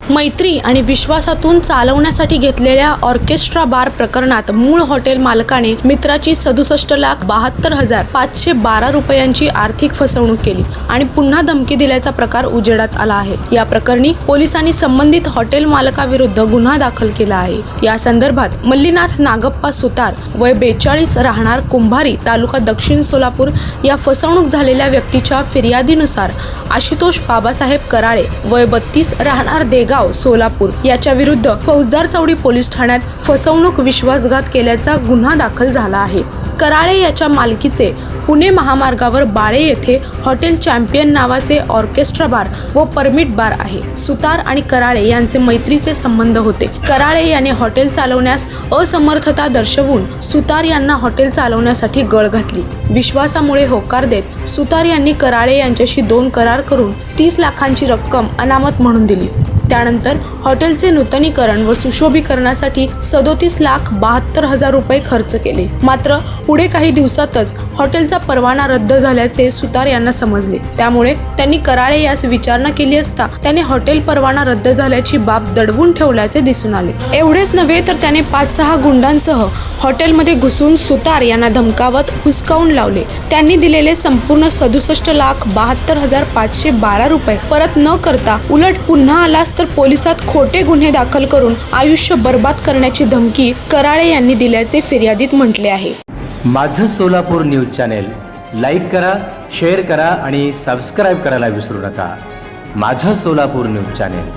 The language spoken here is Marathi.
मैत्री आणि विश्वासातून चालवण्यासाठी घेतलेल्या ऑर्केस्ट्रा बार प्रकरणात मूळ हॉटेल मालकाने मित्राची सदुसष्ट लाख बहात्तर हजार पाचशे बारा रुपयांची आर्थिक फसवणूक केली आणि पुन्हा धमकी दिल्याचा प्रकार उजेडात आला आहे. या प्रकरणी पोलिसांनी संबंधित हॉटेल मालकाविरुद्ध गुन्हा दाखल केला आहे. या संदर्भात मल्लीनाथ नागप्पा सुतार वय बेचाळीस राहणार कुंभारी तालुका दक्षिण सोलापूर या फसवणूक झालेल्या व्यक्तीच्या फिर्यादीनुसार आशुतोष बाबासाहेब कराळे वय बत्तीस राहणार देगाव सोलापूर याच्या विरुद्ध फौजदार चौडी पोलीस ठाण्यात फसवणूक विश्वासघात केल्याचा गुन्हा दाखल झाला आहे. कराळे याच्या मालकीचे पुणे महामार्गावर बाळे येथे हॉटेल चॅम्पियन नावाचे ऑर्केस्ट्रा बार व परमिट बार आहे. सुतार आणि कराळे यांचे मैत्रीचे संबंध होते. कराळे याने हॉटेल चालवण्यास असमर्थता दर्शवून सुतार यांना हॉटेल चालवण्यासाठी गळ घातली. विश्वासामुळे होकार देत सुतार यांनी कराळे यांच्याशी दोन करार करून तीस लाखांची रक्कम अनामत म्हणून दिली. त्यानंतर हॉटेलचे नूतनीकरण व सुशोभीकरणासाठी सदोतीस लाख बहात्तर हजार रुपये खर्च केले. मात्र पुढे काही दिवसातच हॉटेलचा परवाना रद्द झाल्याचे सुतार यांना समजले. त्यामुळे त्यांनी कराळे यास विचारणा केली असता त्याने हॉटेल परवाना रद्द झाल्याची बाब दडवून ठेवल्याचे दिसून आले. एवढेच नव्हे तर त्याने पाच सहा गुंडांसह हॉटेलमध्ये घुसून सुतार यांना धमकावत हुसकावून लावले. त्यांनी दिलेले संपूर्ण सदुसष्ट लाख बहात्तर हजार पाचशे बारा रुपये परत न करता उलट पुन्हा आलास तर पोलिसात खोटे गुन्हे दाखल करून आयुष्य बर्बाद करण्याची धमकी कराळे यांनी दिल्याचे फिर्यादीत म्हटले आहे. माझं सोलापूर न्यूज चॅनेल लाईक करा शेअर करा आणि सबस्क्राईब करायला विसरू नका. माझं सोलापूर न्यूज चॅनेल.